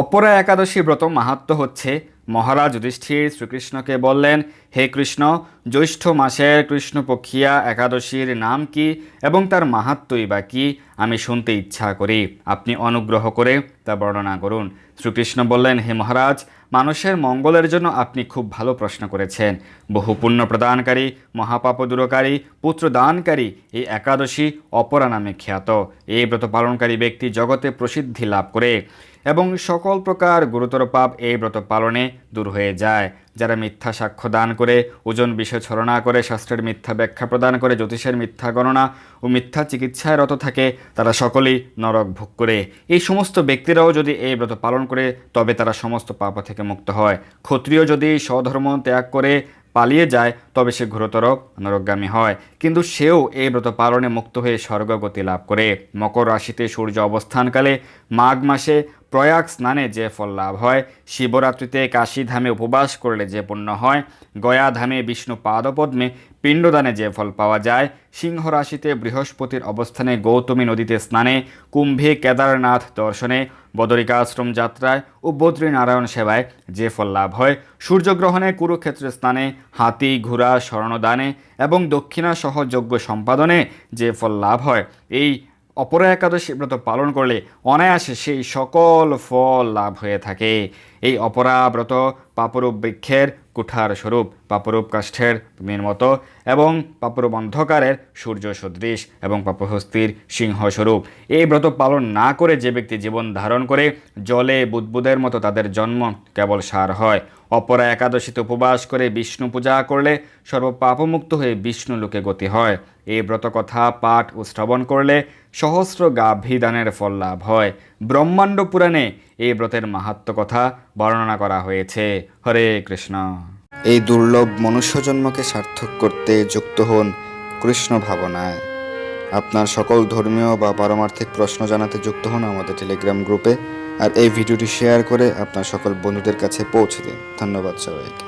অপরা একাদশী ব্রত মাহাত্ম হচ্ছে, মহারাজ যুধিষ্ঠির শ্রীকৃষ্ণকে বললেন, হে কৃষ্ণ, জ্যৈষ্ঠ মাসের কৃষ্ণপক্ষিয়া একাদশীর নাম কি এবং তার মাহাত্মই বা কি? আমি শুনতে ইচ্ছা করি। আপনি অনুগ্রহ করে তা বর্ণনা করুন। শ্রীকৃষ্ণ বললেন, হে মহারাজ, মানুষের মঙ্গলের জন্য আপনি খুব ভালো প্রশ্ন করেছেন। বহু পুণ্য প্রদানকারী, মহাপাপ দূরকারী, পুত্র দানকারী, এই একাদশী অপরা নামে খ্যাত। এই ব্রত পালনকারী ব্যক্তি জগতে প্রসিদ্ধি লাভ করে এবং সকল প্রকার গুরুতর পাপ এই ব্রত পালনে দূর হয়ে যায়। যারা মিথ্যা সাক্ষ্য দান করে, ওজন বিষয় ছলনা করে, শাস্ত্রের মিথ্যা ব্যাখ্যা প্রদান করে, জ্যোতিষের মিথ্যা গণনা ও মিথ্যা চিকিৎসায় রত থাকে, তারা সকলেই নরক ভোগ করে। এই সমস্ত ব্যক্তিরাও যদি এই ব্রত পালন করে, তবে তারা সমস্ত পাপ থেকে মুক্ত হয়। ক্ষত্রিয় যদি স্বধর্ম ত্যাগ করে পালিয়ে যায়, তবে সে ঘোরতর নরকগামী হয়। কিন্তু সেও এই ব্রত পালনে মুক্ত হয়ে স্বর্গগতি লাভ করে। মকর রাশিতে সূর্য অবস্থানকালে মাঘ মাসে প্রয়াগ স্নানে যে ফল লাভ হয়, শিবরাত্রিতে কাশী ধামে উপবাস করলে যে পুণ্য হয়, গয়া ধামে বিষ্ণু পাদপদ্মে পিণ্ডদানে যে ফল পাওয়া যায়, সিংহ রাশিতে বৃহস্পতির অবস্থানে গৌতমী নদীতে স্নানে, কুম্ভে কেদারনাথ দর্শনে, বদরিকাশ্রম যাত্রায় ও বদ্রীনারায়ণ সেবায় যে ফল লাভ হয়, সূর্যগ্রহণে কুরুক্ষেত্রে স্নানে, হাতি, ঘোড়া, স্বর্ণদানে এবং দক্ষিণা সহ যজ্ঞ সম্পাদনে যে ফল লাভ হয়, এই অপরা একাদশী ব্রত পালন করলে অনায়াসে সেই সকল ফল লাভ হয়ে থাকে। এই অপরা ব্রত পাপরূপ বৃক্ষের কুঠার স্বরূপ, পাপরূপ কাষ্ঠের মতো এবং পাপরূপ অন্ধকারের সূর্য সদৃশ এবং পাপহস্তির সিংহ স্বরূপ। এই ব্রত পালন না করে যে ব্যক্তি জীবন ধারণ করে জলে বুদবুদের মতো তাদের জন্ম কেবল সার হয়। অপরা একাদশীতে উপবাস করে বিষ্ণু পূজা করলে সর্বপাপমুক্ত হয়ে বিষ্ণু লোকে গতি হয়। এই ব্রত কথা পাঠ ও শ্রবণ করলে সহস্র গাভী দানের ফল লাভ হয়। ব্রহ্মাণ্ড পুরাণে এই ব্রতের মাহাত্ম কথা বর্ণনা করা হয়েছে। হরে কৃষ্ণ। এই দুর্লভ মনুষ্য জন্মকে সার্থক করতে যুক্ত হন কৃষ্ণ ভাবনায়। আপনার সকল ধর্মীয় বা পারমার্থিক প্রশ্ন জানাতে যুক্ত হন আমাদের টেলিগ্রাম গ্রুপে। আর এই ভিডিওটি শেয়ার করে আপনার সকল বন্ধুদের কাছে পৌঁছে দিন। ধন্যবাদ সবাইকে।